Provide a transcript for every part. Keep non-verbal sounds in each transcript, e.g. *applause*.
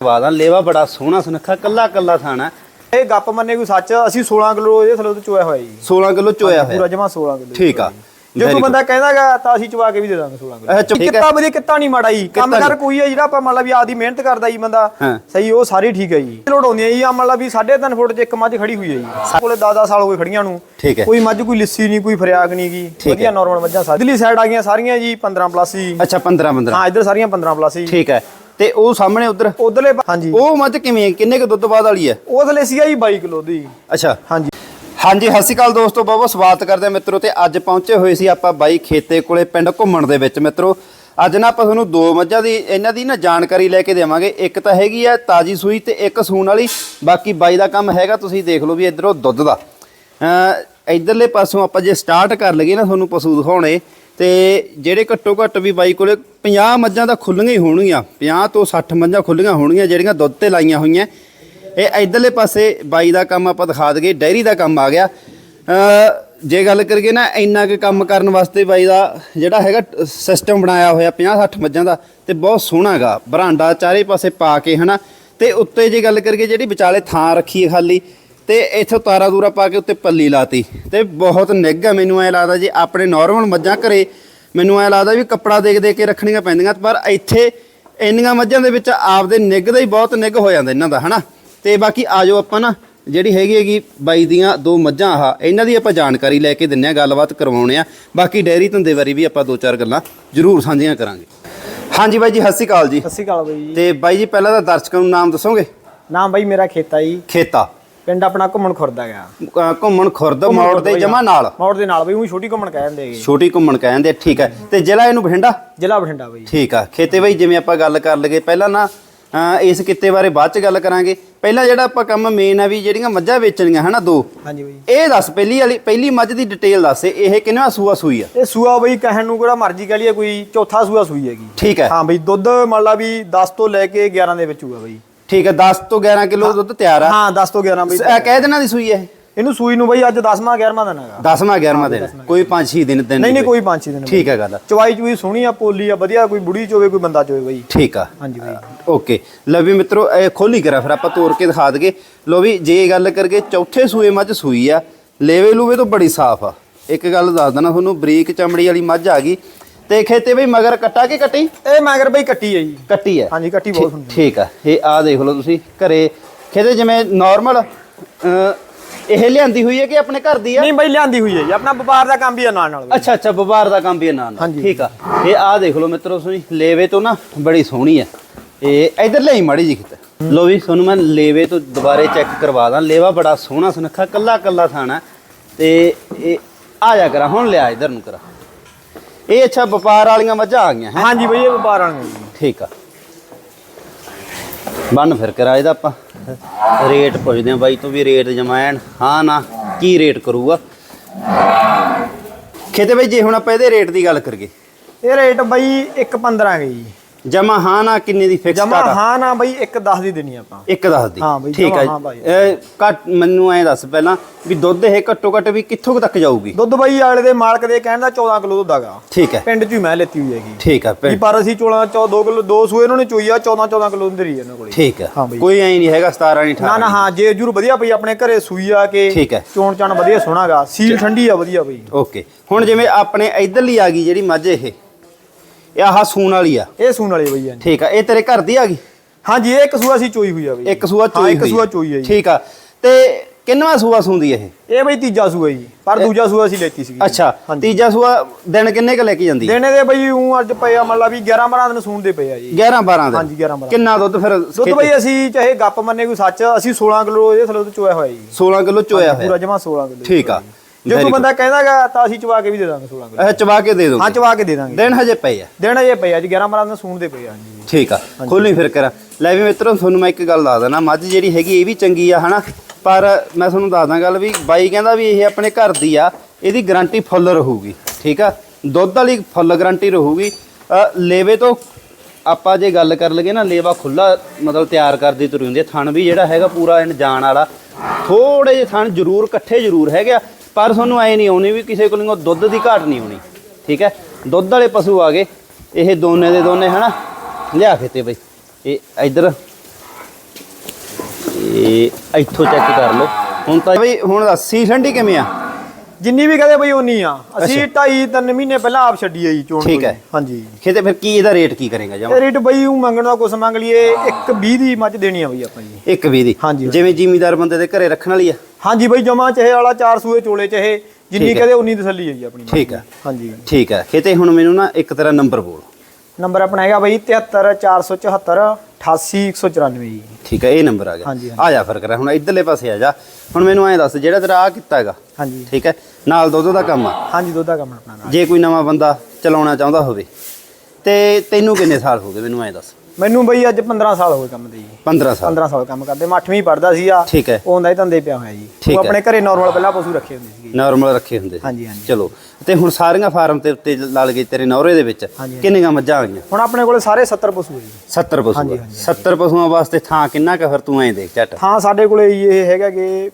ਵਾਦਾ ਲੇਵਾ ਬੜਾ ਸੋਹਣਾ ਸੁਨੱਖਾ ਕੱਲਾ ਕੱਲਾ ਥਾਣਾ। ਇਹ ਗੱਪ ਮੰਨੇ ਕੋਈ ਸੱਚ? ਅਸੀਂ 16 ਕਿਲੋ ਇਹਦੇ ਥੱਲੇ ਤੋਂ ਚੋਇਆ ਹੋਇਆ ਜੀ। 16 ਕਿਲੋ ਚੋਇਆ ਪੂਰਾ ਹੋਇਆ। ਜਮਾ 16 ਕਿਲੋ ਠੀਕ ਆ। ਜੇ। ਕੋਈ. ਬੰਦਾ ਕਹਿੰਦਾਗਾ ਤਾਂ ਅਸੀਂ ਚਵਾ ਕੇ ਵੀ ਦੇ ਦਾਂਗੇ 16 ਅੱਛਾ, ਕਿਲੋ। ਕਿੱਤਾ ਵਧੀਆ ਕਿੱਤਾ ਨਹੀਂ ਮਾੜਾ ਜੀ। ਕੰਮ ਕਰ। ਕੋਈ ਹੈ ਜਿਹੜਾ ਆਪਾਂ ਮੰਨ ਲਾ ਵੀ ਆਦੀ ਮਿਹਨਤ ਕਰਦਾ ਜੀ ਬੰਦਾ। ਸਹੀ ਉਹ ਸਾਰੀ ਠੀਕ ਹੈ ਜੀ। ਲੋੜ ਆਉਂਦੀ ਹੈ ਜੀ ਆ ਮੰਨ ਲਾ ਵੀ 3.5 ਫੁੱਟ 'ਚ ਇੱਕ ਮੱਝ ਖੜੀ ਹੋਈ ਹੈ ਜੀ। ਕੋਲੇ 10 ਸਾਲ ਹੋ ਗਏ ਖੜੀਆਂ ਨੂੰ। ਕੋਈ ਮੱਝ ਕੋਈ ਲਿੱਸੀ ਨਹੀਂ ਕੋਈ ਫਰਿਆਗ ਨਹੀਂ ਗੀ ਠੀਕ ਵਧੀਆ। ਨਾਰਮਲ ਮੱਝਾਂ ਸਾਡੀ ਸਾਈਡ ਆ ਗਈਆਂ ਸਾਰੀਆਂ ਜੀ 15 ਪਲੱਸ ਜੀ। ਅੱਛਾ 15 15 ਹਾਂ ਇੱਧਰ ਸਾਰੀਆਂ 15 ਪਲੱਸ ਜੀ। ਠੀਕ ਹੈ। ਤੇ ਉਹ ਸਾਹਮਣੇ ਉਧਰ। ਉਧਰਲੇ ਹਾਂਜੀ। ਉਹ ਮੱਝ ਕਿਵੇਂ ਕਿੰਨੇ ਕੁ ਦੁੱਧ ਬਾਅਦ ਵਾਲੀ ਹੈ? ਉਹ ਥੱਲੇ ਸੀਗਾ ਜੀ 22 ਕਿਲੋ ਦੀ। ਅੱਛਾ। ਹਾਂਜੀ। ਹਾਂਜੀ ਸਤਿ ਸ਼੍ਰੀ ਅਕਾਲ ਦੋਸਤੋ ਬਹੁਤ ਬਹੁਤ ਸਵਾਗਤ ਕਰਦੇ ਹਾਂ ਮਿੱਤਰੋ ਤੇ ਅੱਜ ਪਹੁੰਚੇ ਹੋਏ ਸੀ ਆਪਾਂ ਬਾਈ ਖੇਤੇ ਕੋਲੇ ਪਿੰਡ ਘੁੰਮਣ ਦੇ ਵਿੱਚ। ਮਿੱਤਰੋ ਅੱਜ ਨਾ ਆਪਾਂ ਤੁਹਾਨੂੰ ਦੋ ਮੱਝਾਂ ਦੀ ਇਹਨਾਂ ਦੀ ਨਾ ਜਾਣਕਾਰੀ ਲੈ ਕੇ ਦੇਵਾਂਗੇ। ਇੱਕ ਤਾਂ ਹੈਗੀ ਆ ਤਾਜੀ ਸੂਈ ਤੇ ਇੱਕ ਸੂਣ ਵਾਲੀ। ਬਾਕੀ ਬਾਈ ਦਾ ਕੰਮ ਹੈਗਾ ਤੁਸੀਂ ਦੇਖ ਲਓ ਵੀ ਇਧਰੋਂ ਦੁੱਧ ਦਾ। ਅ ਇਧਰਲੇ ਪਾਸੋਂ ਆਪਾਂ ਜੇ ਸਟਾਰਟ ਕਰ ਲਈਏ ਨਾ ਤੁਹਾਨੂੰ ਪਸ਼ੂ ਦਿਖਾਉਣੇ। ਤੇ ਜਿਹੜੇ ਘੱਟੋ ਘੱਟ ਵੀ ਬਾਈ ਕੋਲੇ 50 ਮੱਝਾਂ ਤਾਂ ਖੁੱਲੀਆਂ ਹੀ ਹੋਣਗੀਆਂ 50 ਤੋਂ 60 ਮੱਝਾਂ ਖੁੱਲੀਆਂ ਹੋਣਗੀਆਂ ਜਿਹੜੀਆਂ ਦੁੱਧ ਤੇ ਲਾਈਆਂ ਹੋਈਆਂ। ਇਹ ਇਧਰਲੇ ਪਾਸੇ ਬਾਈ ਦਾ ਕੰਮ ਆਪਾਂ ਦਿਖਾ ਦਈਏ, ਡੈਰੀ ਦਾ ਕੰਮ ਆ ਗਿਆ। ਜੇ ਗੱਲ ਕਰੀਏ ਨਾ, ਇੰਨਾ ਕੁ ਕੰਮ ਕਰਨ ਵਾਸਤੇ ਬਾਈ ਦਾ ਜਿਹੜਾ ਹੈਗਾ ਸਿਸਟਮ ਬਣਾਇਆ ਹੋਇਆ 50 60 ਮੱਝਾਂ ਦਾ, ਤੇ ਬਹੁਤ ਸੋਹਣਾ ਹੈਗਾ ਬਰਾਂਡਾ ਚਾਰੇ ਪਾਸੇ ਪਾ ਕੇ ਹਨਾ, ਤੇ ਉੱਤੇ ਜੇ ਗੱਲ ਕਰੀਏ, ਜਿਹੜੀ ਵਿਚਾਲੇ ਥਾਂ ਰੱਖੀ ਹੈ ਖਾਲੀ ਤੇ ਇੱਥੋਂ ਤਾਰਾ ਦੂਰਾ ਪਾ ਕੇ ਉੱਤੇ ਪੱਲੀ ਲਾਤੀ। ਤੇ ਬਹੁਤ ਨਿੱਘ ਆ ਮੈਨੂੰ ਐ ਲੱਗਦਾ ਜੇ ਆਪਣੇ ਨਾਰਮਲ ਮੱਝਾਂ ਘਰੇ ਮੈਨੂੰ ਐ ਲੱਗਦਾ ਵੀ ਕੱਪੜਾ ਦੇਖ ਦੇ ਕੇ ਰੱਖਣੀਆਂ ਪੈਂਦੀਆਂ ਪਰ ਇੱਥੇ ਇੰਨੀਆਂ ਮੱਝਾਂ ਦੇ ਵਿੱਚ ਆਪਦੇ ਨਿੱਘ ਦਾ ਹੀ ਬਹੁਤ ਨਿੱਘ ਹੋ ਜਾਂਦਾ ਇਹਨਾਂ ਦਾ ਹਨਾ? ਤੇ ਬਾਕੀ ਆਜੋ ਆਪਾਂ ਨਾ ਜਿਹੜੀ ਹੈਗੀ ਹੈਗੀ ਬਾਈ ਦੀਆਂ ਦੋ ਮੱਝਾਂ ਆ ਇਹਨਾਂ ਦੀ ਆਪਾਂ ਜਾਣਕਾਰੀ ਲੈ ਕੇ ਦਿੰਨੇ ਆ ਗੱਲਬਾਤ ਕਰਵਾਉਣੇ ਆ। ਬਾਕੀ ਡੈਰੀ ਧੰਦੇ ਬਾਰੇ ਵੀ ਆਪਾਂ ਦੋ ਚਾਰ ਗੱਲਾਂ ਜ਼ਰੂਰ ਸਾਂਝੀਆਂ ਕਰਾਂਗੇ। ਹਾਂਜੀ ਬਾਈ ਜੀ ਸਤਿ ਸ਼੍ਰੀ ਅਕਾਲ ਜੀ। ਸਤਿ ਸ਼੍ਰੀ ਅਕਾਲ ਬਾਈ ਜੀ। ਤੇ ਬਾਈ ਜੀ ਪਹਿਲਾਂ ਤਾਂ ਦਰਸ਼ਕਾਂ ਨੂੰ ਨਾਮ ਦੱਸੋਗੇ? ਨਾਮ ਬਾਈ ਮੇਰਾ ਖੇਤਾ ਜੀ। ਖੇਤਾ। ਪਿੰਡ ਆਪਣਾ ਘੁੰਮਣ ਖੁਰਦਾ ਗਿਆ। ਘੁੰਮਣ ਖੁਰਦ ਮੋੜ ਦੇ ਜਮਾ ਨਾਲ? ਮੋੜ ਦੇ ਨਾਲ ਬਈ ਉਹ ਛੋਟੀ ਘੁੰਮਣ ਕਹਿ ਦਿੰਦੇ ਹੈਗੇ। ਛੋਟੀ ਘੁੰਮਣ ਕਹਿੰਦੇ ਠੀਕ ਹੈ। ਤੇ ਜ਼ਿਲ੍ਹਾ ਇਹਨੂੰ ਬਠਿੰਡਾ? ਜ਼ਿਲ੍ਹਾ ਬਠਿੰਡਾ ਬਾਈ। ਠੀਕ ਆ। ਖੇਤੇ ਬਾਈ ਜਿਵੇਂ ਆਪਾਂ ਗੱਲ ਕਰ ਲਗੇ ਪਹਿਲਾਂ ਨਾ ਇਸ ਕਿੱਤੇ ਬਾਰੇ ਬਾਅਦ ਚ ਗੱਲ ਕਰਾਂਗੇ। ਪਹਿਲਾਂ ਜਿਹੜਾ ਆਪਾਂ ਕੰਮ ਮੇਨ ਆ ਵੀ ਜਿਹੜੀਆਂ ਮੱਝਾਂ ਵੇਚਣੀਆਂ ਹਨਾ ਦੋ। ਹਾਂਜੀ ਬਾਈ। ਇਹ ਦੱਸ ਪਹਿਲੀ ਵਾਲੀ ਪਹਿਲੀ ਮੱਝ ਦੀ ਡਿਟੇਲ ਦੱਸ ਇਹ ਕਿੰਨਾ ਸੂਆ ਸੂਈ ਆ? ਇਹ ਸੂਆ ਬਈ ਕਹਿਣ ਨੂੰ ਕਿਹੜਾ ਮਰਜ਼ੀ ਕਹ ਲਈਏ ਕੋਈ ਚੌਥਾ ਸੂਆ ਸੂਈ ਹੈਗੀ। ਠੀਕ ਹੈ। ਹਾਂ ਬਈ ਦੁੱਧ ਮੰਨ ਲਾ ਵੀ 10 ਤੋਂ ਲੈ ਕੇ 11 ਦੇ ਵਿੱਚ ਹੋਊਗਾ ਬਈ। ਠੀਕ ਹੈ 10 ਤੋਂ 11 ਕਿਲੋ ਦੁੱਧ ਤਿਆਰ ਆ। ਹਾਂ 10 ਤੋਂ 11 ਬਈ। ਇਹ ਕਹਿ ਦੇਣਾ ਦੀ ਸੂਈ ਹੈ ਇਹਨੂੰ ਸੂਈ ਨੂੰ ਬਈ ਅੱਜ 10ਵਾਂ 11ਵਾਂ ਦਿਨ ਹੈਗਾ। 10ਵਾਂ 11ਵਾਂ ਦਿਨ। ਕੋਈ 5-6 ਦਿਨ ਦਿਨ ਨਹੀਂ ਨਹੀਂ ਕੋਈ 5-6 ਦਿਨ ਠੀਕ ਹੈ ਗੱਲ ਚਵਾਈ ਚੂਈ ਸੋਹਣੀ ਆ ਪੋਲੀ ਆ ਵਧੀਆ ਕੋਈ ਬੁੜੀ ਚੋਵੇ ਕੋਈ ਬੰਦਾ ਚੋਵੇ ਬਈ। ਠੀਕ ਆ। ਹਾਂਜੀ ਬਈ। ਓਕੇ। ਲਓ ਵੀ ਮਿੱਤਰੋ ਇਹ ਖੋਲੀ ਕਰਾ ਫਿਰ ਆਪਾਂ ਤੋੜ ਕੇ ਦਿਖਾ ਦਗੇ ਲੋ ਵੀ ਜੇ ਗੱਲ ਕਰਗੇ ਚੌਥੇ ਸੂਏ ਮੱਝ ਸੂਈ ਆ ਲੇਵੇ ਲੂਵੇ ਤੋਂ ਬੜੀ ਸਾਫ਼ ਆ। ਇੱਕ ਗੱਲ ਦੱਸ ਦਣਾ ਤੁਹਾਨੂੰ ਬਰੀਕ ਚਮੜੀ ਵਾਲੀ ਮੱਝ ਆ ਗਈ। ਤੇ ਖੇਤੇ ਬਈ ਮਗਰ ਕੱਟਾ ਕੇ ਕੱਟੀ? ਇਹ ਮਗਰ ਬਈ ਕੱਟੀ ਹੈ ਜੀ। ਕੱਟੀ ਹੈ। ਹਾਂਜੀ ਕੱਟੀ ਬਹੁਤ ਹੁੰਦੀ ਠੀਕ ਆ। ਇਹ ਆ ਦੇਖ ਲਓ ਤੁਸੀਂ ਘਰੇ ਖੇਤੇ ਜਿਵੇਂ ਨਾਰਮਲ ਇਹ ਲਿਆਂਦੀ ਹੋਈ ਹੈ ਕਿ ਆਪਣੇ ਘਰ ਦੀ ਆ? ਨਹੀਂ ਬਈ ਲਿਆਂਦੀ ਹੋਈ ਹੈ ਜੀ। ਆਪਣਾ ਵਪਾਰ ਦਾ ਕੰਮ ਵੀ ਆ ਨਾਲ ਨਾਲ। ਅੱਛਾ ਅੱਛਾ ਵਪਾਰ ਦਾ ਕੰਮ ਵੀ ਹੈ ਨਾਲ ਨਾਲ। ਠੀਕ ਆ। ਇਹ ਆ ਦੇਖ ਲਓ ਮਿੱਤਰੋ ਤੁਸੀਂ ਲੇਵੇ ਤੋਂ ਨਾ ਬੜੀ ਸੋਹਣੀ ਹੈ। ਇਹ ਇਧਰ ਲਈ ਮਾੜੀ ਜੀ ਕਿਤੇ। ਲੋ ਵੀ ਤੁਹਾਨੂੰ ਮੈਂ ਲੇਵੇ ਤੋਂ ਦੁਬਾਰੇ ਚੈੱਕ ਕਰਵਾ ਦਾਂ। ਲੇਵਾ ਬੜਾ ਸੋਹਣਾ ਸੁਨੱਖਾ ਕੱਲਾ ਕੱਲਾ ਥਾਣਾ। ਤੇ ਇਹ ਆ ਜਾ ਕਰਾਂ ਹੁਣ ਲਿਆ ਇਧਰ ਨੂੰ ਕਰਾਂ। ਇਹ ਅੱਛਾ ਵਪਾਰ ਵਾਲੀਆਂ ਮੱਝਾਂ ਆ ਗਈਆਂ ਹੈ? ਹਾਂਜੀ ਬਈ ਇਹ ਵਪਾਰ ਵਾਲੀਆਂ ਜੀ। ਠੀਕ ਆ। ਬੰਨ ਫਿਰ ਕਰਾ ਇਹਦਾ ਆਪਾਂ। ਰੇਟ ਪੁੱਛਦੇ ਆ ਬਾਈ ਤੋਂ ਵੀ ਰੇਟ ਜਮਾਇਣ। ਹਾਂ ਨਾ ਕੀ ਰੇਟ ਕਰੂਗਾ? ਖੇਤੇ ਬਾਈ ਜੇ ਹੁਣ ਆਪਾਂ ਇਹਦੇ ਰੇਟ ਦੀ ਗੱਲ ਕਰੀਏ। ਇਹ ਰੇਟ ਬਈ 1.15 ਗਈ ਜੀ। ਜਮਾ ਹਾਂ ਨਾ ਕਿੰਨੇ ਦੀ ਫਿਕਸ ਜਮਾ ਹਾਂ ਨਾ ਬਈ 1.10 ਦੀ ਦੇਣੀ ਆਪਾਂ। ਇੱਕ ਦੱਸ ਦੀ। ਹਾਂ ਬਈ, ਠੀਕ ਜਮਾਂ ਹੈ ਹਾਂ ਬਾਈ। ਘੱਟ ਮੈਨੂੰ ਐਂ ਦੱਸ ਪਹਿਲਾਂ ਵੀ ਦੁੱਧ ਇਹ ਘੱਟੋ ਘੱਟ ਵੀ ਕਿੱਥੋਂ ਕੁ ਤੱਕ ਜਾਊਗੀ? ਦੁੱਧ ਬਈ ਵਾਲੇ ਦੇ ਮਾਲਕ ਦੇ ਕਹਿਣ ਦਾ 14 ਕਿਲੋ ਦੁੱਧ ਹੈਗਾ। ਠੀਕ ਹੈ। ਪਿੰਡ 'ਚ ਹੀ ਮੈਂ ਲੈਤੀ ਹੋਈ ਹੈਗੀ। ਠੀਕ ਹੈ ਵੀ ਭੈਣ। ਪਰ ਅਸੀਂ ਚੋਲਾ 2 ਕਿਲੋ ਦੋ ਸੂਏ ਇਹਨਾਂ ਨੇ ਚੋਈ ਆ 14 14 ਕਿਲੋ ਦੀ ਰਹੀ ਇਹਨਾਂ ਕੋਲੇ। ਠੀਕ ਹੈ ਹਾਂ ਬਈ। ਕੋਈ ਐਂ ਨਹੀਂ ਹੈਗਾ 17 ਨਹੀਂ 18 ਨਾ ਨਾ। ਹਾਂ ਜੇ ਜਰੂਰ ਵਧੀਆ ਪਈ ਆਪਣੇ ਘਰੇ ਸੂਈ ਆ ਕੇ ਠੀਕ ਹੈ। ਚੋਣ ਚਾਣ ਵਧੀਆ ਸੋਹਣਾਗਾ ਸੀਲ ਠੰਡੀ ਆ ਵਧੀਆ ਬਈ। ਓਕੇ। ਹੁਣ ਜਿਵੇਂ ਆਪਣੇ ਇਧਰਲੀ ਆ ਗਈ ਜਿਹੜੀ ਮੱਝ ਇਹ ਇਹ ਆਹ ਸੂਣ ਵਾਲੀ ਆ। ਇਹ ਸੂਣ ਵਾਲੀ ਬਈ ਹਾਂਜੀ। ਠੀਕ ਆ ਇਹ ਤੇਰੇ ਘਰ ਦੀ ਆ ਗਈ? ਹਾਂਜੀ ਇਹ ਇੱਕ ਸੂਆ ਸੀ ਚੋਈ ਹੋਈ ਆ ਬਈ। ਇੱਕ ਸੂਆ ਚੋਈ ਇੱਕ ਸੂਆ ਚੋਈ ਹੈ ਜੀ। ਠੀਕ ਆ ਤੇ ਕਿੰਨਵਾ ਸੂਆ ਸੂੰਦੀ ਇਹ? ਇਹ ਬਈ ਤੀਜਾ ਸੂਆ ਜੀ ਪਰ ਦੂਜਾ ਸੂਆ ਅਸੀਂ ਲੈਤੀ ਸੀਗੀ। ਅੱਛਾ। ਤੀਜਾ ਸੂਆ ਦਿਨ ਕਿੰਨੇ ਕ ਲੈ ਕੇ ਜਾਂਦੀ? ਦੇਣੇ ਦੇ ਬਈ ਉਹ ਅੱਜ ਪਏ ਆ ਮਤਲਬ ਵੀ 11 12 ਦਿਨ ਸੂਣ ਦੇ ਪਏ ਆ ਜੀ। 11 12 ਦਿਨ? ਹਾਂਜੀ, 11 12 ਕਿੰਨਾ ਦੁੱਧ ਫਿਰ ਦੁੱਧ ਬਈ ਅਸੀਂ ਚਾਹੇ ਗੱਪ ਮੰਨੇ ਕੋਈ ਸੱਚ ਅਸੀਂ 16 ਕਿਲੋ ਇਹਦੇ ਥੱਲੇ ਤੋਂ ਚੋਇਆ ਹੋਇਆ ਜੀ। 16 ਕਿਲੋ ਚੋਇਆ ਪੂਰਾ ਹੋਇਆ। ਜਮਾ 16 ਕਿਲੋ ਠੀਕ ਆ। ਜੇ ਕੋਈ. ਬੰਦਾ ਕਹਿੰਦਾਗਾ ਤਾਂ ਅਸੀਂ ਚਵਾ ਕੇ ਵੀ ਦੇ ਦਾਂਗੇ 16 ਕਿਲੋ। ਇਹ ਚਬਾ ਕੇ ਦੇ ਦੋ ਹਾਂ ਚਵਾ ਕੇ ਦੇ ਦਾਂਗੇ। ਦਿਨ ਹਜੇ ਪਏ ਆ। ਦੇਣਾ ਇਹ ਪਏ ਆ ਜੀ 11 12 ਦਿਨ ਸੂਣ ਦੇ ਪਏ ਆ ਜੀ ਠੀਕ ਆ ਖੋਲੀ ਫਿਰ ਕਰਾਂ। ਲੈ ਵੀ ਮਿੱਤਰੋ ਤੁਹਾਨੂੰ ਮੈਂ ਇੱਕ ਗੱਲ ਦੱਸ ਦਣਾ ਮੱਝ ਜਿਹੜੀ ਹੈਗੀ ਇਹ ਵੀ ਚੰਗੀ ਆ ਹਨਾ? ਪਰ ਮੈਂ ਤੁਹਾਨੂੰ ਦੱਸਦਾ ਗੱਲ ਵੀ ਬਾਈ ਕਹਿੰਦਾ ਵੀ ਇਹ ਆਪਣੇ ਘਰ ਦੀ ਆ ਇਹਦੀ ਗਾਰੰਟੀ ਫੁੱਲ ਰਹੂਗੀ ਠੀਕ ਆ? ਦੁੱਧ ਵਾਲੀ ਫੁੱਲ ਗਾਰੰਟੀ ਰਹੂਗੀ। ਲੇਵੇ ਤੋਂ ਆਪਾਂ ਜੇ ਗੱਲ ਕਰ ਲਗੇ ਨਾ ਲੇਵਾ ਖੁੱਲਾ ਮਤਲਬ ਤਿਆਰ ਕਰਦੀ ਤੁਰੀ ਹੁੰਦੀ ਥਣ ਵੀ ਜਿਹੜਾ ਹੈਗਾ ਪੂਰਾ ਇਹਨ ਜਾਣ ਵਾਲਾ। ਥੋੜੇ ਜਿਹੇ ਥਣ ਜ਼ਰੂਰ ਇਕੱਠੇ ਜ਼ਰੂਰ ਹੈਗੇ ਆ। ਪਰ ਤੁਹਾਨੂੰ ਐ ਨਹੀਂ ਆਉਣੀ ਵੀ ਕਿਸੇ ਕੋਲੋਂ ਦੁੱਧ ਦੀ ਘਾਟ ਨਹੀਂ ਆਉਣੀ ਠੀਕ ਹੈ? ਦੁੱਧ ਵਾਲੇ ਪਸ਼ੂ ਆ ਗਏ ਇਹ ਦੋਨੇ ਦੇ ਦੋਨੇ ਹਨਾ? ਲਿਆ ਖੇਤੇ ਬਈ ਇਹ ਇੱਧਰ ਇਹ ਇੱਥੋਂ ਚੈੱਕ ਕਰ ਲਓ। ਹੁਣ ਤਾਂ ਬਈ ਹੁਣ ਦੱਸ ਠੰਡੀ ਕਿਵੇਂ ਆ? ਜਿੰਨੀ ਵੀ ਕਹਦੇ ਬਈ ਉਨੀ ਆ। ਅਸੀਂ ਢਾਈ ਤਿੰਨ ਮਹੀਨੇ ਪਹਿਲਾਂ ਆਪ ਛੱਡੀ ਆ ਜੀ ਚੋਣ ਠੀਕ ਹੈ। ਹਾਂਜੀ। ਖੇਤੇ ਫਿਰ ਕੀ ਇਹਦਾ ਰੇਟ ਕੀ ਕਰੇਗਾ ਜਮਾ ਰੇਟ ਬਈ ਉਹ ਮੰਗਣ ਦਾ ਕੁਛ ਮੰਗ ਲਈਏ ਇੱਕ 20 ਦੀ ਮੱਝ ਦੇਣੀ ਆ ਬਈ ਆਪਾਂ ਜੀ। ਇੱਕ ਵੀ ਦੀ। ਹਾਂਜੀ, ਹਾਂਜੀ। ਜਿਵੇਂ ਜ਼ਿਮੀਦਾਰ ਬੰਦੇ ਦੇ ਘਰੇ ਰੱਖਣ ਵਾਲੀ ਆ। ਹਾਂਜੀ ਬਈ ਜਮਾ ਚਾਹੇ ਵਾਲਾ 4 ਸੂਏ ਚੋਲੇ ਚਾਹੇ ਜਿੰਨੀ। ਕਹਦੇ ਉਨੀ ਤਸੱਲੀ ਹੈ ਜੀ ਆਪਣੀ ਠੀਕ। ਹੈ। ਹਾਂਜੀ ਠੀਕ ਹੈ ਖੇਤੇ ਹੁਣ ਮੈਨੂੰ ਨਾ ਇੱਕ ਤੇਰਾ ਨੰਬਰ ਬੋਲ ਨੰਬਰ ਆਪਣਾ ਹੈਗਾ ਬਈ 73474 88194 ਜੀ ਠੀਕ ਹੈ ਇਹ ਨੰਬਰ ਆ ਗਿਆ ਹਾਂਜੀ। ਆ ਜਾ ਫਿਰ ਕਰਾਂ ਹੁਣ ਇਧਰਲੇ ਪਾਸੇ ਆ ਜਾ ਹੁਣ ਮੈਨੂੰ ਐਂ ਦੱਸ ਜਿਹੜਾ ਤੇਰਾ ਆ ਕੀਤਾ ਹੈਗਾ ਹਾਂਜੀ ਠੀਕ ਹੈ ਨਾਲ ਦੁੱਧ ਦਾ ਕੰਮ ਆ ਹਾਂਜੀ ਦੁੱਧ ਦਾ ਕੰਮ ਆਪਣਾ। ਜੇ ਕੋਈ ਨਵਾਂ ਬੰਦਾ ਚਲਾਉਣਾ ਚਾਹੁੰਦਾ ਹੋਵੇ ਤੇ ਤੈਨੂੰ ਕਿੰਨੇ ਸਾਲ ਹੋ ਗਏ ਮੈਨੂੰ ਐਂ ਦੱਸ ਮੈਨੂੰ ਬਈ ਅੱਜ 15 ਸਾਲ ਹੋਏ ਕੰਮ ਦੇ ਜੀ 15 ਸਾਲ 15 ਸਾਲ ਕੰਮ ਕਰਦੇ ਮੈਂ 8ਵੀਂ ਪੜਦਾ ਸੀ ਆ ਠੀਕ ਹੈ। ਉਹ ਹੁੰਦਾ ਹੀ ਧੰਦੇ ਪਿਆ ਹੋਇਆ ਜੀ ਉਹ ਹੈ। ਆਪਣੇ ਘਰੇ ਨਾਰਮਲ ਪਹਿਲਾਂ ਪਸ਼ੂ ਰੱਖੇ ਹੁੰਦੇ ਸੀਗੇ ਨਾਰਮਲ ਰੱਖੇ ਹੁੰਦੇ ਸੀ ਹਾਂਜੀ, ਹਾਂਜੀ। ਚਲੋ ਤੇ ਹੁਣ ਸਾਰੀਆਂ ਫਾਰਮ ਤੇ ਉੱਤੇ ਲਗੇ ਤੇਰੇ ਨੌਰੇ ਦੇ ਵਿੱਚ। ਕਿੰਨੀਆਂ ਮੱਝਾਂ ਆ ਗਈਆਂ ਹੁਣ ਆਪਣੇ ਕੋਲੇ ਸਾਰੇ 70 ਪਸ਼ੂ ਹੈ ਜੀ 70 ਪਸ਼ੂ ਹਾਂਜੀ, ਆ। ਹਾਂਜੀ, 70 ਪਸ਼ੂਆਂ ਵਾਸਤੇ ਥਾਂ ਕਿੰਨਾ ਕੁ ਫਿਰ ਤੂੰ ਐਂ ਦੇਖ ਝੱਟ ਥਾਂ ਸਾਡੇ ਕੋਲੇ ਇਹ ਹੈਗਾ ਕਿ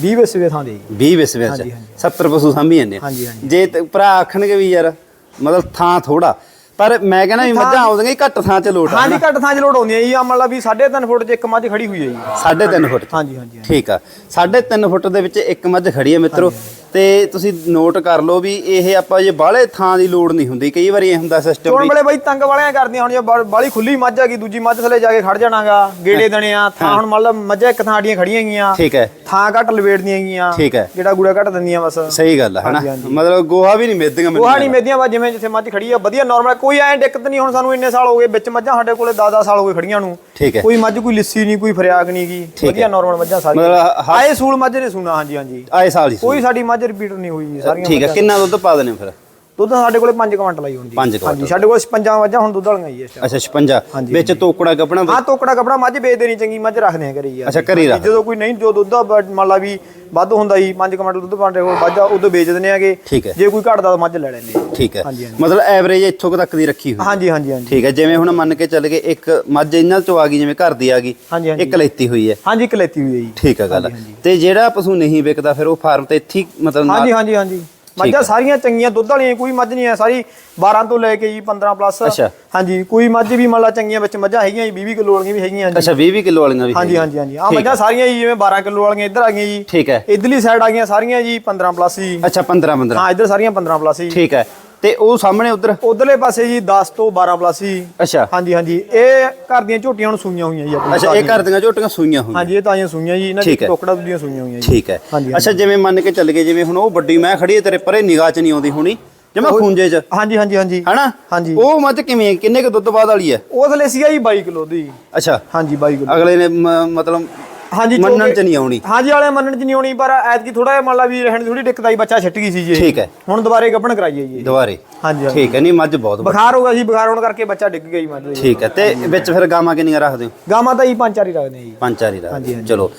20 ਵਿਸਵੇ ਥਾਂ ਦੇ ਜੀ 20 ਵਿਸਵੇ ਚ ਹਾਂਜੀ, ਹਾਂਜੀ। 70 ਪਸ਼ੂ ਸਾਂਭੀ ਜਾਂਦੇ ਆ। ਹਾਂਜੀ, ਹਾਂਜੀ। ਜੇ ਭਰਾ ਆਖਣਗੇ ਵੀ ਯਾਰ ਮਤਲਬ ਥਾਂ ਥੋੜਾ ਪਰ ਮੈਂ ਕਹਿੰਦਾ ਵੀ ਮੱਝਾਂ ਆਉਂਦੀਆਂ ਹੀ ਘੱਟ ਥਾਂ ਚ ਲੋਟ ਆ ਹਾਂਜੀ ਘੱਟ ਥਾਂ 'ਚ ਲੋੜ ਆਉਂਦੀ ਹੈ ਜੀ। ਆ ਮੰਨ ਲਾ ਵੀ 3.5 ਫੁੱਟ 'ਚ ਇੱਕ ਮੱਝ ਖੜੀ ਹੋਈ ਹੈ ਜੀ। ਸਾਢੇ ਤਿੰਨ ਫੁੱਟ 'ਚ। ਹਾਂਜੀ ਹਾਂਜੀ। ਠੀਕ ਆ। ਸਾਢੇ ਤਿੰਨ ਫੁੱਟ ਦੇ ਵਿੱਚ ਇੱਕ ਮੱਝ ਖੜੀ ਹੈ ਮਿੱਤਰੋ। ਤੇ ਤੁਸੀਂ ਨੋਟ ਕਰ ਲਓ ਵੀ ਇਹ ਆਪਾਂ ਜੇ ਬਾਹਲੇ ਥਾਂ ਦੀ ਲੋੜ ਨਹੀਂ ਹੁੰਦੀ। ਕਈ ਵਾਰੀ ਇਹ ਹੁੰਦਾ ਸਿਸਟਮ ਚੋਣ ਵੇਲੇ ਬਈ ਤੰਗ ਵਾਲਿਆਂ ਕਰਦੀਆਂ ਹੁਣ ਜੇ ਬਾਲੀ ਖੁੱਲੀ ਮੱਝ ਹੈਗੀ ਦੂਜੀ ਮੱਝ ਥਲੇ ਜਾ ਕੇ ਖੜ ਜਾਣਾਗਾ ਗੇੜੇ ਦੇਣੇ ਆ ਥਾਂ ਹੁਣ ਮੰਨ ਲਾ ਮੱਝਾਂ ਇੱਕ ਥਾਂ ਦੀਆਂ ਖੜੀਆਂ ਗਈਆਂ ਠੀਕ ਹੈ। ਥਾਂ ਘੱਟ ਲਵੇੜਦੀਆਂ ਗਈਆਂ ਠੀਕ ਹੈ। ਜਿਹੜਾ ਗੂੜਾ ਘੱਟ ਦਿੰਦੀਆਂ ਬਸ। ਸਹੀ ਗੱਲ ਹੈ ਹਨਾ। ਮਤਲਬ ਗੋਹਾ ਵੀ ਨਹੀਂ ਮਿਲਦੀਆਂ ਮੈਨੂੰ ਉਹ ਨਹੀਂ ਮੇਦੀਆਂ ਬਸ ਜਿਵੇਂ ਜਿੱਥੇ ਮੱਝ ਖੜੀ ਆ ਵਧੀਆ ਨਾਰਮਲ ਕੋਈ ਐਂ ਦਿੱਕਤ ਨਹੀਂ ਹੁਣ ਸਾਨੂੰ ਇੰਨੇ ਸਾਲ ਹੋ ਗਏ ਵਿੱਚ ਮੱਝਾਂ ਸਾਡੇ ਕੋਲੇ 10-10 ਸਾਲ ਹੋ ਗਏ ਖੜੀਆਂ ਨੂੰ। ਠੀਕ ਹੈ। ਕੋਈ ਮੱਝ ਕੋਈ ਲਿੱਸੀ ਨਹੀਂ ਕੋਈ ਫਰਿਆਗ ਨਹੀਂ ਗੀ। ਠੀਕ ਵਧੀਆ। ਨਾਰਮਲ ਮੱਝਾਂ ਮਤਲਬ ਸਾਰੀਆਂ ਆਏ ਸੂਲ ਮੱਝ ਨੇ ਸੁਣਾ ਹਾਂਜੀ ਹਾਂਜੀ। ਆਏ ਸਾਲ ਹੀ ਕੋਈ ਸਾਡੀ ਮੱਝ ਰਿਪੀਟ ਨਹੀਂ ਹੋਈ ਜੀ ਸਾਰੀਆਂ ਠੀਕ ਹੈ। ਕਿੰਨਾ ਦੁੱਧ ਪਾ ਦਨੇ ਫਿਰ ਦੁੱਧ ਸਾਡੇ ਕੋਲੇ 5 ਕੁਇੰਟਲ ਆਈ ਪੰਜ ਹਾਂਜੀ ਕੁਆਂਟਲ। ਸਾਡੇ ਕੋਲ ਪੰਜਾਂ ਮੱਝਾਂ ਹੁਣ ਦੁੱਧ ਵਾਲੀਆਂ ਇਸ time। ਅੱਛਾ 56 ਹਾਂਜੀ, ਵਿੱਚ ਤੋਕੜਾ ਕੱਪਣਾ ਹਾਂ ਤੋਕੜਾ ਕਪੜਾ ਮੱਝ ਵੇਚਦੇ ਨਹੀਂ ਚੰਗੀ ਮੱਝ ਰੱਖਦੇ ਆ ਘਰੇ ਜੀ ਅੱਛਾ, ਘਰੇ ਹੀ ਰੱਖਦੇ। ਜਦੋਂ ਕੋਈ ਨਹੀਂ ਜੋ ਦੁੱਧ ਮੰਨ ਲਾ ਵੀ ਵੱਧ ਹੁੰਦਾ ਜੀ 5 ਕੁਇੰਟਲ ਦੁੱਧ ਪਾਉਂਦੇ ਕੋਲ ਆ ਉਦੋਂ ਵੇਚ ਦਿੰਦੇ ਆਗੇ ਹੈ। ਜੇ ਕੋਈ ਘਟਦਾ ਤਾਂ ਮੱਝ ਲੈ ਲੈਂਦੇ। ਠੀਕ ਹੈ। ਮਤਲਬ ਐਵਰੇਜ ਇੱਥੋਂ ਤੱਕ ਦੀ ਰੱਖੀ ਹੋਈ ਹਾਂਜੀ ਹਾਂਜੀ ਹਾਂਜੀ ਠੀਕ ਹੈ ਜਿਵੇਂ ਹੁਣ ਮੰਨ ਕੇ ਚੱਲ ਗਏ ਇੱਕ ਮੱਝ ਇਹਨਾਂ ਚੋਂ ਆ ਗਈ ਜਿਵੇਂ ਘਰ ਦੀ ਆ ਗਈ। ਇੱਕ ਲੈਤੀ ਹੋਈ ਹੈ ਹਾਂਜੀ ਇੱਕ ਲੈਤੀ ਹੋਈ ਹੈ ਜੀ ਠੀਕ ਹੈ ਗੱਲ। ਤੇ ਜਿਹੜਾ ਪਸ਼ੂ ਨਹੀਂ ਵਿਕਦਾ ਫਿਰ ਉਹ ਫਾਰਮ ਤੇ ਇੱਥੇ ਹੀ ਮਤਲਬ ਹਾਂਜੀ ਹਾਂਜੀ ਹਾਂਜੀ ਮੱਝਾਂ ਸਾਰੀਆਂ ਚੰਗੀਆਂ ਦੁੱਧ ਵਾਲੀਆਂ ਕੋਈ ਮੱਝ ਨਹੀਂ ਹੈ ਸਾਰੀ 12 ਤੋਂ ਲੈ ਕੇ ਜੀ 15 ਪਲੱਸ। ਅੱਛਾ। ਹਾਂਜੀ ਕੋਈ ਮੱਝ ਵੀ ਮੰਨ ਲਾ ਚੰਗੀਆਂ ਵਿੱਚ ਮੱਝਾਂ ਹੈਗੀਆਂ ਜੀ 20 ਕਿਲੋ ਵਾਲੀਆਂ ਵੀ ਹੈਗੀਆਂ ਜੀ। ਅੱਛਾ 20 20 ਕਿਲੋ ਵਾਲੀਆਂ ਵੀ ਹਾਂਜੀ। ਹਾਂਜੀ ਹਾਂਜੀ। ਆ ਮੱਝਾਂ ਸਾਰੀਆਂ ਜੀ ਜਿਵੇਂ 12 ਕਿਲੋ ਵਾਲੀਆਂ ਇੱਧਰ ਆ ਗਈਆਂ ਜੀ। ਠੀਕ ਹੈ। ਇਧਰਲੀ ਸਾਈਡ ਆ ਗਈਆਂ ਸਾਰੀਆਂ ਜੀ 15 ਪਲੱਸ ਜੀ। ਅੱਛਾ 15 15 ਹਾਂ ਇੱਧਰ ਸਾਰੀਆਂ 15 ਪਲੱਸ ਜੀ। ਠੀਕ ਹੈ। ਤੇ ਉਹ ਸਾਹਮਣੇ ਉਧਰ? ਉਧਰਲੇ ਪਾਸੇ ਜੀ 10 ਤੋਂ 12 ਪਲੱਸ ਅੱਛਾ। ਹਾਂਜੀ ਹਾਂਜੀ। ਇਹ ਘਰ ਦੀਆਂ ਝੋਟੀਆਂ ਹੁਣ ਸੂਈਆਂ ਹੋਈਆਂ ਜੀ ਆਪਣੀ ਅੱਛਾ ਇਹ ਘਰ ਦੀਆਂ ਝੋਟੀਆਂ ਸੂਈਆਂ ਹੋਈਆਂ। ਹਾਂਜੀ ਇਹ ਤਾਜ਼ੀਆਂ ਸੂਈਆਂ ਜੀ। ਇਹਨਾਂ ਦੀ। ਟੋਕੜਾ ਦੂਜੀਆਂ ਸੂਈਆਂ ਹੋਈਆਂ ਜੀ। ਠੀਕ ਹੈ। ਹਾਂਜੀ, ਅੱਛਾ ਜਿਵੇਂ ਮੰਨ ਕੇ ਚੱਲ ਗਏ ਜਿਵੇਂ ਹੁਣ ਉਹ ਵੱਡੀ ਮੈਂ ਖੜੀ ਤੇਰੇ ਪਰੇ ਨਿਗਾਹ 'ਚ ਨਹੀਂ ਆਉਂਦੀ ਹੋਣੀ। ਜਿਵੇਂ ਖੂੰਜੇ 'ਚ। ਹਾਂਜੀ ਹਾਂਜੀ ਹਾਂਜੀ। ਹਨਾ? ਹਾਂਜੀ। ਉਹ ਮੱਝ ਕਿਵੇਂ? ਕਿੰਨੇ ਕੁ ਦੁੱਧ ਬਾਅਦ ਵਾਲੀ ਹੈ? ਉਹ ਥਲੇ ਸੀਗਾ ਜੀ 22 ਕਿਲੋ ਦੀ। ਅੱਛਾ। ਹਾਂਜੀ 22 ਕਿਲੋ। ਅਗਲੇ ਨੇ ਮਤਲਬ ਹਾਂਜੀ ਮੰਨਣ 'ਚ ਨਹੀਂ ਆਉਣੀ। ਹਾਂਜੀ ਵਾਲੇ ਮੰਨਣ ਚ ਨਹੀਂ ਆਉਣੀ ਪਰ ਐਤਕੀ ਥੋੜਾ ਜਿਹਾ ਮੰਨ ਲਾ ਵੀ ਰਹਿਣ ਥੋੜੀ ਦਿੱਕਤ ਆਈ ਬੱਚਾ ਛੱਟ ਗਈ ਸੀ ਜੀ। ਠੀਕ ਹੈ। ਹੁਣ ਦੁਬਾਰੇ ਗੱਭਣ ਕਰਾਈ ਹੈ ਜੀ। ਦੁਬਾਰੇ। ਹਾਂਜੀ ਠੀਕ ਹੈ ਨਹੀਂ ਮੱਝ ਬਹੁਤ। ਬੁਖਾਰ ਹੋ ਗਿਆ ਸੀ ਬੁਖਾਰ ਹੋਣ ਕਰਕੇ ਬੱਚਾ ਡਿੱਗ ਗਿਆ ਜੀ ਮੱਝ ਠੀਕ ਹੈ ਤੇ ਵਿੱਚ ਫਿਰ ਗਾਵਾਂ ਕਿੰਨੀਆਂ ਰੱਖਦੇ ਹੋ? ਗਾਵਾਂ ਤਾਂ ਹੀ ਪੰਜ ਚਾਰ ਹੀ ਰੱਖਦੇ ਆ ਜੀ। ਪੰਜ ਚਾਰ ਹੀ ਰੱਖਦੇ। ਚਲੋ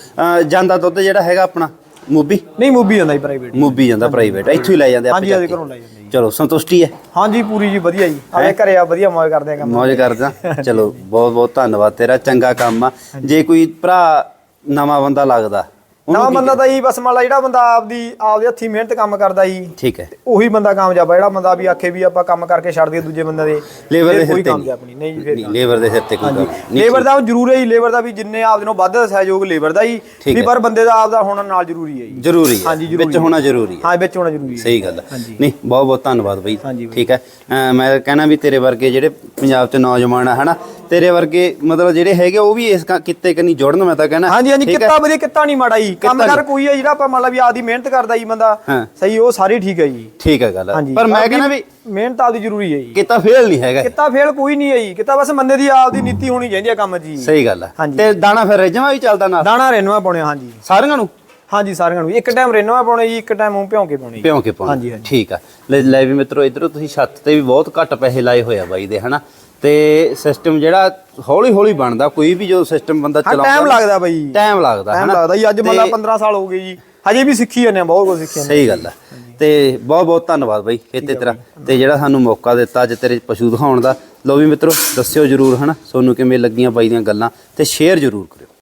ਜਾਂਦਾ ਦੁੱਧ ਜਿਹੜਾ ਹੈਗਾ ਆਪਣਾ ਮੂਬੀ? ਨਹੀਂ ਮੂਵੀ ਜਾਂਦਾ ਪ੍ਰਾਈਵੇਟ ਮੂਬੀ ਜਾਂਦਾ ਪ੍ਰਾਈਵੇਟ ਇੱਥੋਂ ਹੀ ਲੈ ਜਾਂਦੇ ਚੱਕ ਹਾਂਜੀ ਕੇ। ਘਰੋਂ ਲੈ ਜਾਂਦੇ ਚਲੋ ਸੰਤੁਸ਼ਟੀ ਹੈ? ਹਾਂਜੀ ਪੂਰੀ ਜੀ ਵਧੀਆ ਜੀ। ਆਲੇ ਘਰੇ ਆ ਵਧੀਆ ਮੌਜ ਕਰਦੇ ਆ ਕੰਮ ਮੌਜ ਕਰਦਾ ਚਲੋ *laughs* ਬਹੁਤ ਬਹੁਤ ਧੰਨਵਾਦ ਤੇਰਾ ਚੰਗਾ ਕੰਮ ਆ। ਜੇ ਕੋਈ ਭਰਾ ਨਵਾਂ ਬੰਦਾ ਲੱਗਦਾ। ਉਹਨੂੰ ਨਵਾਂ ਕੀ- ਬੰਦਾ ਤਾਂ ਜੀ ਬਸ ਮੰਨ ਲਾ ਜਿਹੜਾ ਬੰਦਾ ਆਪਦੀ ਆਪਦੇ ਹੱਥੀ ਮਿਹਨਤ ਕੰਮ ਕਰਦਾ ਜੀ। ਠੀਕ ਹੈ। ਉਹੀ ਬੰਦਾ ਕਾਮਯਾਬ ਆ। ਜਿਹੜਾ ਬੰਦਾ ਵੀ ਆਖੇ ਵੀ ਆਪਾਂ ਕੰਮ ਕਰਕੇ ਛੱਡ ਦਈਏ ਦੂਜੇ ਬੰਦੇ ਦੇ ਲੇਬਰ ਦੇ ਸਿਰ ਕੋਈ ਤੇ ਕਾਮਯਾਬ ਨਹੀਂ। ਨਹੀਂ ਜੀ ਫਿਰ ਨਹੀਂ ਲੇਬਰ ਦੇ ਸਿਰ ਤੇ ਕੋਈ ਕੰਮ ਨਹੀਂ। ਲੇਬਰ ਦਾ ਜ਼ਰੂਰ ਹੈ ਜੀ ਲੇਬਰ ਦਾ ਵੀ ਜਿੰਨੇ ਆਪਦੇ ਨੂੰ ਵੱਧ ਸਹਿਯੋਗ ਲੇਬਰ ਦਾ ਜੀ ਠੀਕ ਵੀ ਹੈ। ਪਰ ਬੰਦੇ ਦਾ ਆਪਦਾ ਹੋਣਾ ਨਾਲ ਜ਼ਰੂਰੀ ਹੈ ਜੀ। ਜ਼ਰੂਰੀ ਹੈ। ਹਾਂਜੀ, ਜ਼ਰੂਰੀ ਵਿੱਚ ਹੈ। ਹੋਣਾ ਜ਼ਰੂਰੀ ਹੈ। ਹਾਂ ਵਿੱਚ ਹੋਣਾ ਜ਼ਰੂਰੀ ਹੈ। ਸਹੀ ਗੱਲ ਹੈ। ਹਾਂਜੀ। ਨਹੀਂ ਬਹੁਤ ਬਹੁਤ ਧੰਨਵਾਦ ਬਈ। ਹਾਂਜੀ ਬਈ। ਠੀਕ ਹੈ। ਮੈਂ ਕਹਿਣਾ ਵੀ ਤੇਰੇ ਵਰਗੇ ਜਿਹੜੇ ਪੰਜਾਬ 'ਚ ਨੌਜਵਾਨ ਆ ਹਨਾ ਤੇਰੇ ਵਰਗੇ ਮਤਲਬ ਜਿਹੜੇ ਹੈਗੇ ਉਹ ਵੀ ਇਸ ਕ- ਕਿੱਤੇ ਕੰਨੀ ਜੁੜਨ ਮੈਂ ਤਾਂ ਕਹਿਣਾ। ਹਾਂਜੀ ਹਾਂਜੀ ਠੀਕ ਹੈ? ਕਿੱਤਾ ਵਧੀਆ ਕਿੱਤਾ ਨਹੀਂ ਮਾੜਾ ਜੀ। ਕੰਮ ਕਿੱਤਾ ਕਰ ਨਹੀਂ। ਕੋਈ ਹੈ ਜਿਹੜਾ ਆਪਾਂ ਮੰਨ ਲਾ ਵੀ ਆਪਦੀ ਮਿਹਨਤ ਕਰਦਾ ਜੀ ਬੰਦਾ ਹਾਂ। ਸਹੀ ਉਹ ਸਾਰੀ ਠੀਕ ਹੈ ਜੀ। ਠੀਕ ਹੈ ਗੱਲ। ਹਾਂਜੀ। ਪਰ ਮੈਂ ਆਪਦੀ ਕਹਿਣਾ ਵੀ ਮਿਹਨਤ ਆਪਦੀ ਜ਼ਰੂਰੀ ਹੈ ਜੀ। ਕਿਤਾ ਫੇਲ ਨਹੀਂ ਹੈਗਾ। ਕਿੱਤਾ ਫੇਲ ਕੋਈ ਨਹੀਂ ਹੈ ਜੀ। ਕਿੱਤਾ ਬਸ ਬੰਦੇ ਦੀ ਆਪਦੀ ਨੀਤੀ ਹੋਣੀ ਚਾਹੀਦੀ ਹੈ ਕੰਮ 'ਚ ਜੀ ਸਹੀ ਗੱਲ ਹੈ। ਹਾਂਜੀ। ਤੇ ਦਾਣਾ ਫਿਰ ਰਜਵਾ ਵੀ ਚੱਲਦਾ ਨਾਲ? ਦਾਣਾ ਰੇਨਵਾ ਪਾਉਣੇ ਹਾਂਜੀ। ਸਾਰਿਆਂ ਨੂੰ? ਹਾਂਜੀ ਸਾਰਿਆਂ ਨੂੰ। ਇੱਕ ਟਾਈਮ ਰੇਨਵਾ ਪਾਉਣੇ ਜੀ ਇੱਕ ਟਾਈਮ ਉਹ ਭਿਉਂ ਕੇ ਪਾਉਣੇ ਜੀ। ਭਿਉਂ ਕੇ ਪਾਉਣਾ। ਹਾਂਜੀ, ਹਾਂਜੀ। ਠੀਕ ਆ। ਲੈ ਲੈ ਵੀ ਮਿੱਤਰੋ ਇਧਰੋਂ ਤੁਸੀਂ ਛੱਤ ਤੇ ਵੀ ਬਹੁਤ ਘੱਟ ਪੈਸੇ ਲਾਏ ਹੋਏ ਆ ਬਾਈ ਦੇ ਹਨਾ? ਤੇ ਸਿਸਟਮ ਜਿਹੜਾ ਹੌਲੀ ਹੌਲੀ ਬਣਦਾ ਕੋਈ ਵੀ ਜੋ ਸਿਸਟਮ ਬੰਦਾ ਹਾਂ ਚਲਾਉਂਦਾ ਟਾਈਮ ਲੱਗਦਾ ਬਈ। ਟਾਈਮ ਲੱਗਦਾ ਟਾਈਮ ਹਨਾ? ਲੱਗਦਾ। ਜੀ ਅੱਜ ਮੰਨ ਲਾ ਤੇ 15 ਸਾਲ ਹੋ ਗਏ ਜੀ। ਹਜੇ ਵੀ ਸਿੱਖੀ ਜਾਂਦੇ ਆ ਬਹੁਤ ਕੁਝ ਸਿੱਖੀ ਜਾਂਦੇ ਸਹੀ ਗੱਲ ਆ। ਤੇ ਬਹੁਤ ਬਹੁਤ ਧੰਨਵਾਦ ਬਾਈ ਖੇਤੇ ਤੇਰਾ ਤੇ ਜਿਹੜਾ ਸਾਨੂੰ ਮੌਕਾ ਦਿੱਤਾ ਅੱਜ ਤੇਰੇ ਪਸ਼ੂ ਦਿਖਾਉਣ ਦਾ ਲੋ ਵੀ ਮਿੱਤਰੋ ਦੱਸਿਓ ਜਰੂਰ ਹਨਾ? ਤੁਹਾਨੂੰ ਕਿਵੇਂ ਲੱਗੀਆਂ ਬਾਈ ਦੀਆਂ ਗੱਲਾਂ ਤੇ ਸ਼ੇਅਰ ਜਰੂਰ ਕਰਿਓ।